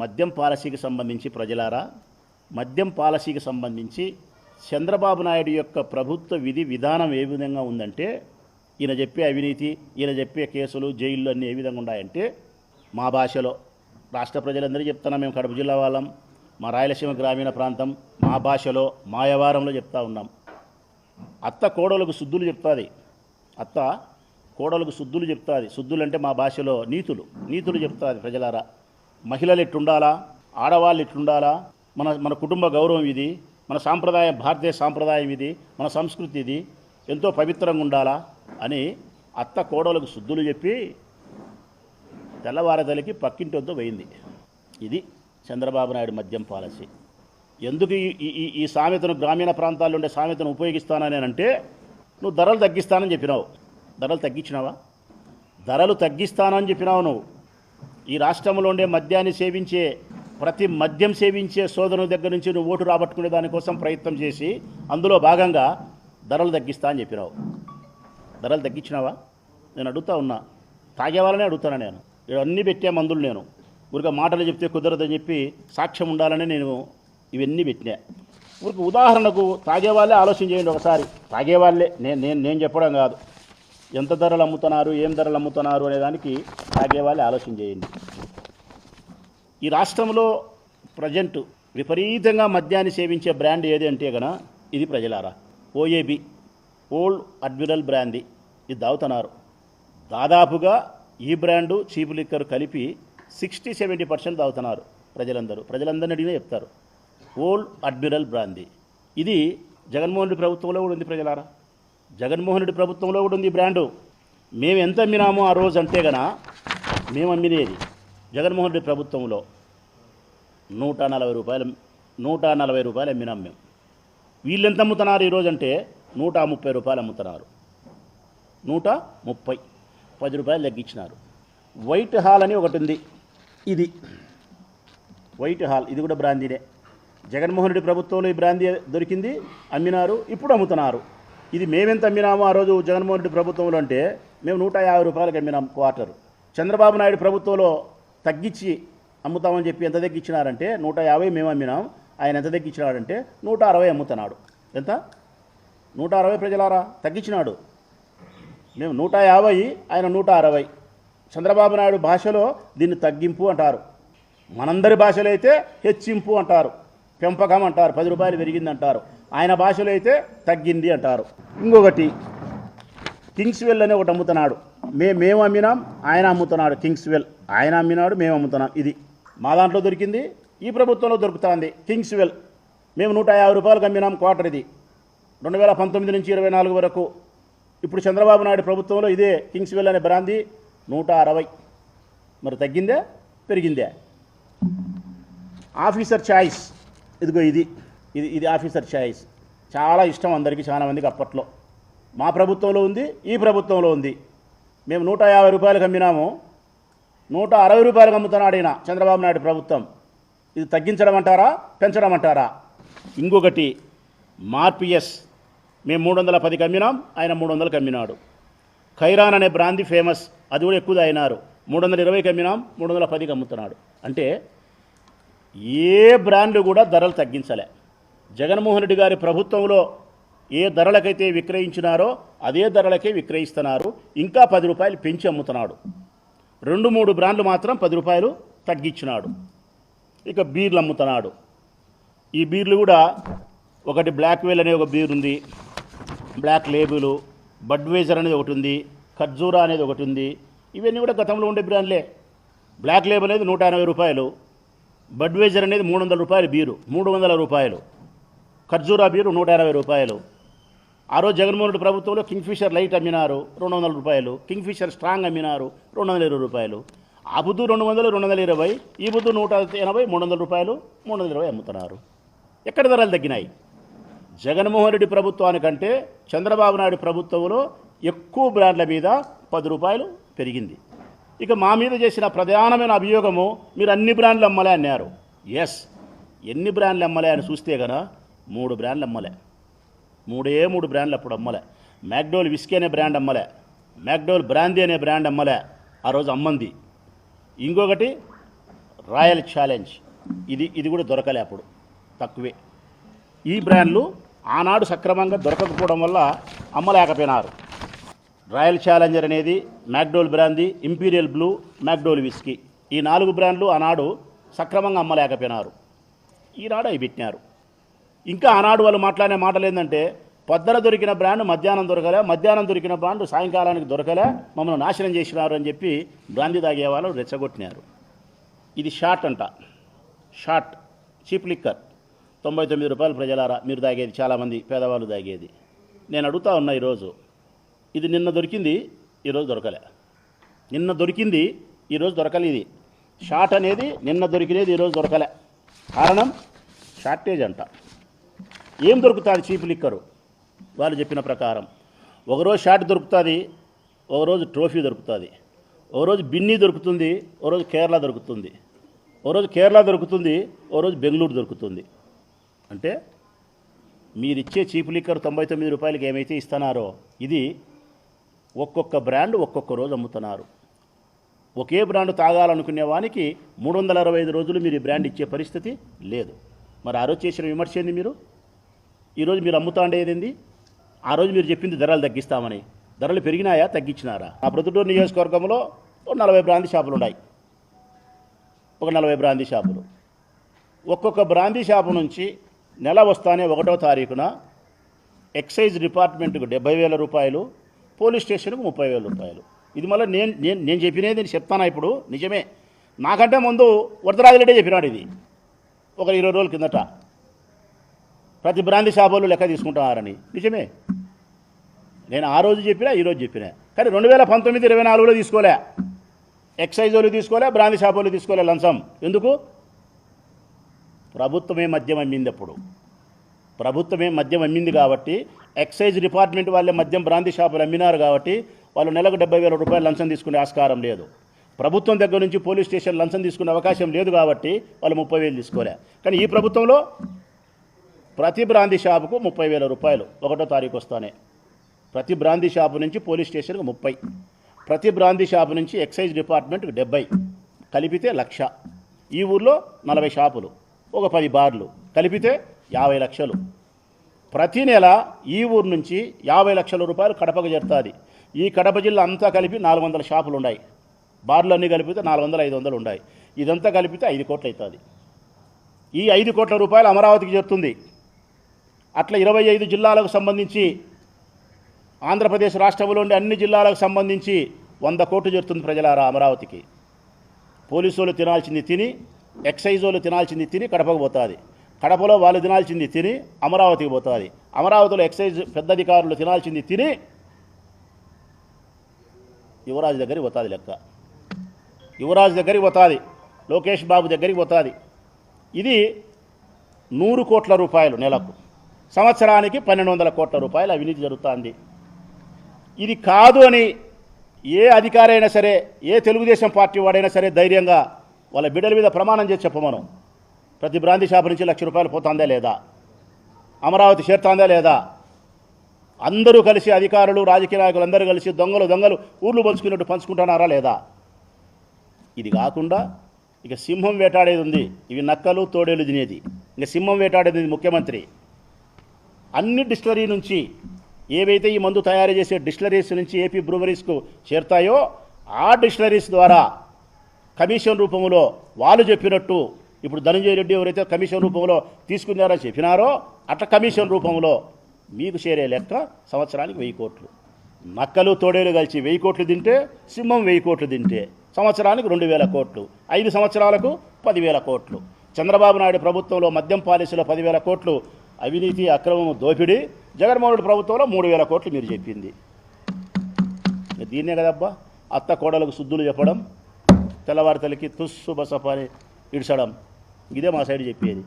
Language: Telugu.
మద్యం పాలసీకి సంబంధించి ప్రజలారా మద్యం పాలసీకి సంబంధించి చంద్రబాబు నాయుడు యొక్క ప్రభుత్వ విధి విధానం ఏ విధంగా ఉందంటే ఈయన చెప్పే అవినీతి ఈయన చెప్పే కేసులు జైళ్ళు అన్నీ ఏ విధంగా ఉన్నాయంటే మా భాషలో. రాష్ట్ర ప్రజలందరూ చెప్తున్నా మేము కడప జిల్లా వాళ్ళం మా రాయలసీమ గ్రామీణ ప్రాంతం మా భాషలో మాయవారంలో చెప్తా ఉన్నాం. అత్త కోడలకు శుద్ధులు చెప్తుంది. అత్త కోడలకు శుద్ధులు చెప్తుంది. శుద్ధులు అంటే మా భాషలో నీతులు నీతులు చెప్తుంది ప్రజలారా. మహిళలు ఎట్టుండాలా ఆడవాళ్ళు ఎట్లుండాలా మన మన కుటుంబ గౌరవం ఇది మన సాంప్రదాయం భారతీయ సాంప్రదాయం ఇది మన సంస్కృతి ఇది ఎంతో పవిత్రంగా ఉండాలా? అని అత్త కోడలకు శుద్ధులు చెప్పి తెల్లవారదలికి పక్కింటి వద్ద పోయింది. ఇది చంద్రబాబు నాయుడు మద్యం పాలసీ. ఎందుకు ఈ ఈ- ఈ ఈ సామెతను గ్రామీణ ప్రాంతాల్లో ఉండే సామెతను ఉపయోగిస్తానని అంటే నువ్వు ధరలు తగ్గిస్తానని చెప్పినావు. ధరలు తగ్గించినావా? ధరలు తగ్గిస్తానని చెప్పినావు నువ్వు. ఈ రాష్ట్రంలో ఉండే మద్యాన్ని సేవించే ప్రతి మద్యం సేవించే సోదరుల దగ్గర నుంచి నువ్వు ఓటు రాబట్టుకునే దానికోసం ప్రయత్నం చేసి అందులో భాగంగా ధరలు తగ్గిస్తా అని చెప్పినావు. ధరలు తగ్గించినావా? నేను అడుగుతా ఉన్నా. తాగేవాళ్ళనే అడుగుతాను నేను? ఇవన్నీ పెట్టే మందులు నేను. ఊరిక మాటలు చెప్తే కుదరదని చెప్పి సాక్ష్యం ఉండాలని నేను ఇవన్నీ పెట్టినా. ఊరికి ఉదాహరణకు తాగేవాళ్ళే ఆలోచన చేయండి ఒకసారి. తాగేవాళ్ళే నేను నేను నేను చెప్పడం కాదు. ఎంత ధరలు అమ్ముతున్నారు ఏం ధరలు అమ్ముతున్నారు అనే దానికి తాగేవాళ్ళే ఆలోచన చేయండి. ఈ రాష్ట్రంలో ప్రజెంట్ విపరీతంగా మద్యాన్ని సేవించే బ్రాండ్ ఏది అంటే గన ఇది ప్రజలారా. ఓఏబి ఓల్డ్ అడ్మిరల్ బ్రాంది ఇది దావుతున్నారు. దాదాపుగా ఈ బ్రాండు చీప్ లిక్కర్ కలిపి సిక్స్టీ సెవెంటీ పర్సెంట్ తాగుతున్నారు ప్రజలందరూ. ప్రజలందరినీ అడిగినా చెప్తారు. ఓల్డ్ అడ్మిరల్ బ్రాంది ఇది జగన్మోహన్ రెడ్డి ప్రభుత్వంలో కూడా ఉంది ప్రజలారా. జగన్మోహన్ రెడ్డి ప్రభుత్వంలో కూడా ఉంది ఈ బ్రాండు. మేము ఎంత అమ్మినామో ఆ రోజు అంటే కదా మేము అమ్మినేది జగన్మోహన్ రెడ్డి ప్రభుత్వంలో నూట నలభై రూపాయలు నూట నలభై రూపాయలు అమ్మినాం మేము. వీళ్ళు ఎంత అమ్ముతున్నారు ఈరోజు అంటే నూట ముప్పై రూపాయలు అమ్ముతున్నారు. నూట ముప్పై పది రూపాయలు తగ్గించినారు. వైట్ హాల్ అని ఒకటి ఉంది. ఇది వైట్ హాల్ ఇది కూడా బ్రాందీనే జగన్మోహన్ రెడ్డి ప్రభుత్వంలో ఈ బ్రాందీ దొరికింది అమ్మినారు ఇప్పుడు అమ్ముతున్నారు. ఇది మేమెంత అమ్మినాము ఆ రోజు జగన్మోహన్ రెడ్డి ప్రభుత్వంలో అంటే మేము నూట యాభై రూపాయలకి అమ్మినాం క్వార్టర్. చంద్రబాబు నాయుడు ప్రభుత్వంలో తగ్గించి అమ్ముతామని చెప్పి ఎంత తగ్గించినారంటే నూట యాభై మేము అమ్మినాం. ఆయన ఎంత తగ్గించినాడంటే నూట అరవై అమ్ముతున్నాడు. ఎంత? నూట అరవై ప్రజలారా? తగ్గించినాడు. మేము నూట యాభై ఆయన నూట అరవై. చంద్రబాబు నాయుడు భాషలో దీన్ని తగ్గింపు అంటారు. మనందరి భాషలో అయితే హెచ్చింపు అంటారు. పెంపకం అంటారు. పది రూపాయలు పెరిగింది అంటారు ఆయన భాషలో అయితే తగ్గింది అంటారు. ఇంకొకటి కింగ్స్ వెల్ అనే ఒకటి అమ్ముతున్నాడు. మే మేము అమ్మినాం ఆయన అమ్ముతున్నాడు కింగ్స్ వెల్ ఆయన అమ్మినాడు మేము అమ్ముతున్నాం. ఇది మా దాంట్లో దొరికింది ఈ ప్రభుత్వంలో దొరుకుతుంది కింగ్స్ వెల్ మేము నూట యాభై రూపాయలకు అమ్మినాం క్వార్టర్ ఇది. రెండు వేల పంతొమ్మిది నుంచి ఇరవై నాలుగు వరకు. ఇప్పుడు చంద్రబాబు నాయుడు ప్రభుత్వంలో ఇదే కింగ్స్ వెల్ అనే బ్రాంది నూట అరవై. మరి తగ్గిందే పెరిగిందే? ఆఫీసర్ ఛాయిస్ ఇదిగో ఇది. ఇది ఇది ఆఫీసర్ ఛాయిస్ చాలా ఇష్టం అందరికీ చాలామందికి అప్పట్లో. మా ప్రభుత్వంలో ఉంది ఈ ప్రభుత్వంలో ఉంది. మేము నూట యాభై రూపాయలకు అమ్మినాము. నూట అరవై రూపాయలకు అమ్ముతున్నాడు ఈయన చంద్రబాబు నాయుడు ప్రభుత్వం. ఇది తగ్గించడం అంటారా పెంచడం అంటారా? ఇంకొకటి మార్పిఎస్ మేము మూడు వందల పదికి అమ్మినాం ఆయన మూడు వందలకు అమ్మినాడు. ఖైరాన్ అనే బ్రాంది ఫేమస్ అది కూడా ఎక్కువ అయినారు. మూడు వందల ఇరవైకి అమ్మినాం మూడు వందల పదికి అమ్ముతున్నాడు. అంటే ఏ బ్రాండ్లు కూడా ధరలు తగ్గించలే. జగన్మోహన్ రెడ్డి గారి ప్రభుత్వంలో ఏ ధరలకైతే విక్రయించినారో అదే ధరలకే విక్రయిస్తున్నారు. ఇంకా పది రూపాయలు పెంచి అమ్ముతున్నాడు. రెండు మూడు బ్రాండ్లు మాత్రం పది రూపాయలు తగ్గించినాడు. ఇక బీర్లు అమ్ముతున్నాడు. ఈ బీర్లు కూడా ఒకటి బ్లాక్ వేల్ అనే ఒక బీర్ ఉంది. బ్లాక్ లేబులు బడ్వేజర్ అనేది ఒకటి ఉంది ఖర్జూరా అనేది ఒకటి ఉంది. ఇవన్నీ కూడా గతంలో ఉండే బ్రాండ్లే. బ్లాక్ లేబుల్ అనేది నూట ఎనభై రూపాయలు బడ్వేజర్ అనేది మూడు వందల రూపాయలు బీరు మూడు వందల రూపాయలు. ఖర్జూరా బీరు నూట ఎనభై రూపాయలు. ఆ రోజు జగన్మోహన్ రెడ్డి ప్రభుత్వంలో కింగ్ఫిషర్ లైట్ అమ్మినారు రెండు వందల రూపాయలు. కింగ్ఫిషర్ స్ట్రాంగ్ అమ్మినారు రెండు వందల ఇరవై రూపాయలు. ఆ బుద్ధు రెండు వందలు రెండు వందల ఇరవై. ఈ బుద్ధు నూట ఎనభై మూడు వందల రూపాయలు మూడు వందల ఇరవై అమ్ముతున్నారు. ఎక్కడ ధరలు తగ్గినాయి? జగన్మోహన్ రెడ్డి ప్రభుత్వానికంటే చంద్రబాబు నాయుడు ప్రభుత్వంలో ఎక్కువ బ్రాండ్ల మీద పది రూపాయలు పెరిగింది. ఇక మా మీద చేసిన ప్రధానమైన అభియోగము మీరు అన్ని బ్రాండ్లు అమ్మలే అన్నారు. ఎస్ ఎన్ని బ్రాండ్లు అమ్మలే అని చూస్తే గన మూడు బ్రాండ్లు అమ్మలే. మూడే మూడు బ్రాండ్లు అప్పుడు అమ్మలే. మ్యాక్డోల్ విస్కీ అనే బ్రాండ్ అమ్మలే. మ్యాక్డోల్ బ్రాందీ అనే బ్రాండ్ అమ్మలే. ఆ రోజు అమ్మంది. ఇంకొకటి రాయల్ ఛాలెంజ్ ఇది ఇది కూడా దొరకలే అప్పుడు. తక్కువే. ఈ బ్రాండ్లు ఆనాడు సక్రమంగా దొరకకపోవడం వల్ల అమ్మలేకపోయినారు. రాయల్ ఛాలెంజర్ అనేది McDowell brandy Imperial Blue McDowell whisky ఈ నాలుగు బ్రాండ్లు ఆనాడు సక్రమంగా అమ్మలేకపోయినారు. ఈనాడు అవి పెట్టినారు. ఇంకా ఆనాడు వాళ్ళు మాట్లాడే మాటలు ఏంటంటే పొద్దున దొరికిన బ్రాండ్ మధ్యాహ్నం దొరకలే మధ్యాహ్నం దొరికిన బ్రాండ్ సాయంకాలానికి దొరకలే మమ్మల్ని నాశనం చేసినారు అని చెప్పి బ్రాంది తాగే వాళ్ళు రెచ్చగొట్టినారు. ఇది షార్ట్ అంట. Short cheap liquor. తొంభై తొమ్మిది రూపాయలు ప్రజలారా మీరు తాగేది చాలామంది పేదవాళ్ళు తాగేది. నేను అడుగుతా ఉన్నా ఈరోజు ఇది నిన్న దొరికింది ఈరోజు దొరకలే. నిన్న దొరికింది ఈరోజు దొరకలే ఇది. షార్ట్ అనేది నిన్న దొరికినది ఈరోజు దొరకలే. కారణం షార్టేజ్ అంట. ఏం దొరుకుతుంది చీప్ లిక్కరు? వాళ్ళు చెప్పిన ప్రకారం. ఒకరోజు షార్ట్ దొరుకుతుంది ఒకరోజు ట్రోఫీ దొరుకుతుంది. ఒకరోజు బిన్నీ దొరుకుతుంది ఒకరోజు కేరళ దొరుకుతుంది. ఒకరోజు కేరళ దొరుకుతుంది ఒకరోజు బెంగళూరు దొరుకుతుంది. అంటే మీరిచ్చే చీప్ లిక్కర్ తొంభై తొమ్మిది రూపాయలకి ఏమైతే ఇస్తున్నారో ఇది ఒక్కొక్క బ్రాండ్ ఒక్కొక్క రోజు అమ్ముతున్నారు. ఒకే బ్రాండ్ తాగాలనుకునే వానికి మూడు వందల అరవై ఐదు రోజులు మీరు ఈ బ్రాండ్ ఇచ్చే పరిస్థితి లేదు. మరి ఆ రోజు చేసిన విమర్శ ఏంది మీరు? ఈరోజు మీరు అమ్ముతా ఉండేది ఆ రోజు మీరు చెప్పింది ధరలు తగ్గిస్తామని. ధరలు పెరిగినాయా తగ్గించినారా? ఆ ప్రతిటూరు నియోజకవర్గంలో ఒక నలభై బ్రాంతి షాపులు ఉన్నాయి. ఒక నలభై బ్రాంతి షాపులు. ఒక్కొక్క బ్రాంతి షాపు నుంచి నెల వస్తానే ఒకటో తారీఖున ఎక్సైజ్ డిపార్ట్మెంట్కు డెబ్బై వేల రూపాయలు పోలీస్ స్టేషన్కు ముప్పై వేల రూపాయలు. ఇది మళ్ళీ నేను నేను నేను చెప్పినది నేను చెప్తానా ఇప్పుడు? నిజమే. నాకంటే ముందు వరదరాజరెడ్డి చెప్పినాడు ఇది. ఒక ఇరవై రోజుల కిందట. ప్రతి బ్రాంతి షాపులు లెక్క తీసుకుంటున్నారని. నిజమే. నేను ఆ రోజు చెప్పినా ఈరోజు చెప్పినా. కానీ రెండు వేల పంతొమ్మిది ఇరవై నాలుగులో తీసుకోలే. ఎక్సైజ్ వాళ్ళు తీసుకోలే బ్రాంతి షాపులు తీసుకోలే లంచం. ఎందుకు? ప్రభుత్వమే మద్యం అమ్మింది అప్పుడు. ప్రభుత్వమే మద్యం అమ్మింది కాబట్టి ఎక్సైజ్ డిపార్ట్మెంట్ వాళ్ళే మద్యం బ్రాంతి షాపులు అమ్మినారు కాబట్టి వాళ్ళు నెలకు డెబ్బై వేల రూపాయలు లంచం తీసుకునే ఆస్కారం లేదు. ప్రభుత్వం దగ్గర నుంచి పోలీస్ స్టేషన్ లంచం తీసుకునే అవకాశం లేదు కాబట్టి వాళ్ళు ముప్పై వేలు తీసుకోలే. కానీ ఈ ప్రభుత్వంలో ప్రతి బ్రాంతి షాపుకు ముప్పై వేల రూపాయలు. ఒకటో తారీఖు వస్తానే. ప్రతి బ్రాంతి షాపు నుంచి పోలీస్ స్టేషన్కు ముప్పై. ప్రతి బ్రాంతి షాపు నుంచి ఎక్సైజ్ డిపార్ట్మెంట్కి డెబ్బై. కలిపితే లక్ష. ఈ ఊర్లో నలభై షాపులు. ఒక పది బార్లు. కలిపితే యాభై లక్షలు. ప్రతి నెల ఈ ఊరు నుంచి యాభై లక్షల రూపాయలు కడపకు చేరుతుంది. ఈ కడప జిల్లా అంతా కలిపి నాలుగు వందల షాపులు ఉన్నాయి. బార్లు అన్నీ కలిపితే నాలుగు వందలు ఐదు వందలు ఉన్నాయి. ఇదంతా కలిపితే ఐదు కోట్లు అవుతుంది. ఈ ఐదు కోట్ల రూపాయలు అమరావతికి చేరుతుంది. అట్లా ఇరవై ఐదు జిల్లాలకు సంబంధించి ఆంధ్రప్రదేశ్ రాష్ట్రంలోని అన్ని జిల్లాలకు సంబంధించి వంద కోట్లు జరుగుతుంది ప్రజలారా అమరావతికి. పోలీసు వాళ్ళు తినాల్సింది తిని ఎక్సైజ్ వాళ్ళు తినాల్సింది తిని కడపకు పోతుంది. కడపలో వాళ్ళు తినాల్సింది తిని అమరావతికి పోతుంది. అమరావతిలో ఎక్సైజ్ పెద్ద అధికారులు తినాల్సింది తిని యువరాజు దగ్గరికి పోతుంది లెక్క. యువరాజు దగ్గరికి పోతుంది లోకేష్ బాబు దగ్గరికి పోతుంది. ఇది నూరు కోట్ల రూపాయలు నెలకు. సంవత్సరానికి పన్నెండు వందల కోట్ల రూపాయలు అవినీతి జరుగుతుంది. ఇది కాదు అని ఏ అధికారి అయినా సరే ఏ తెలుగుదేశం పార్టీ వాడైనా సరే ధైర్యంగా వాళ్ళ బిడ్డల మీద ప్రమాణం చేసి చెప్పమను. ప్రతి బ్రాంతి షాపు నుంచి లక్ష రూపాయలు పోతుందా లేదా? అమరావతి చేరుతుందా లేదా? అందరూ కలిసి అధికారులు రాజకీయ నాయకులు అందరూ కలిసి దొంగలు దొంగలు ఊర్లు పంచుకున్నట్టు పంచుకుంటున్నారా లేదా? ఇది కాకుండా ఇక సింహం వేటాడేది ఉంది. ఇవి నక్కలు తోడేలు తినేది. ఇంకా సింహం వేటాడేది ముఖ్యమంత్రి. అన్ని డిస్టిలరీ నుంచి ఏవైతే ఈ మందు తయారు చేసే డిస్టిలరీస్ నుంచి ఏపీ బ్రూవరీస్కు చేరుతాయో ఆ డిస్టిలరీస్ ద్వారా కమిషన్ రూపంలో వాళ్ళు చెప్పినట్టు ఇప్పుడు ధనంజయ రెడ్డి ఎవరైతే కమిషన్ రూపంలో తీసుకున్నారో చెప్పినారో అట్లా కమిషన్ రూపంలో మీకు చేరే లెక్క సంవత్సరానికి వెయ్యి కోట్లు. నక్కలు తోడేలు కలిసి వెయ్యి కోట్లు తింటే సింహం వెయ్యి కోట్లు తింటే సంవత్సరానికి రెండు వేల కోట్లు. ఐదు సంవత్సరాలకు పదివేల కోట్లు. చంద్రబాబు నాయుడు ప్రభుత్వంలో మద్యం పాలసీలో పదివేల కోట్లు. అవినీతి అక్రమం దోపిడీ జగన్మోహన్ రెడ్డి ప్రభుత్వంలో మూడు వేల కోట్లు మీరు చెప్పింది. దీన్నే కదబ్బా? అత్త కోడలకు శుద్ధులు చెప్పడం తెల్లవారి తల్లికి తుస్సు బసపని ఇడ్చడం. ఇదే మా సైడ్ చెప్పేది.